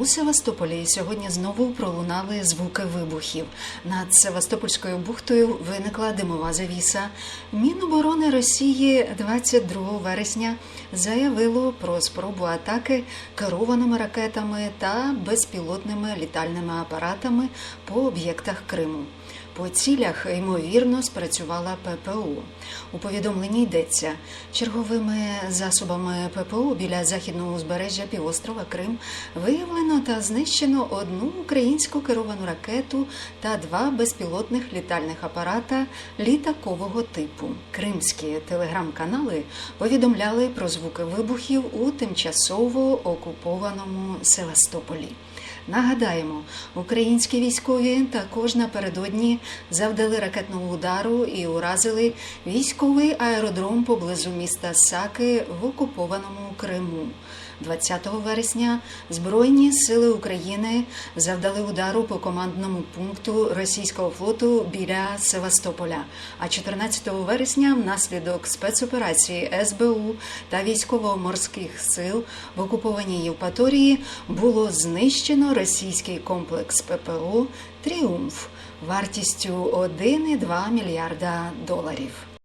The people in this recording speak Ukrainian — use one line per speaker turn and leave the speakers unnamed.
У Севастополі сьогодні знову пролунали звуки вибухів. Над Севастопольською бухтою виникла димова завіса. Міноборони Росії 22 вересня заявило про спробу атаки керованими ракетами та безпілотними літальними апаратами по об'єктах Криму. По цілях ймовірно спрацювала ППО. У повідомленні йдеться черговими засобами ППО біля західного узбережжя півострова Крим виявлено та знищено одну українську керовану ракету та два безпілотних літальних апарата літакового типу. Кримські телеграм-канали повідомляли про звуки вибухів у тимчасово окупованому Севастополі. Нагадаємо, українські військові також напередодні завдали ракетного удару і уразили військовий аеродром поблизу міста Саки в окупованому Криму. 20 вересня Збройні сили України завдали удару по командному пункту російського флоту біля Севастополя. А 14 вересня, внаслідок спецоперації СБУ та військово-морських сил в окупованій Євпаторії було знищено російський комплекс ППО Тріумф вартістю 1,2 мільярда доларів.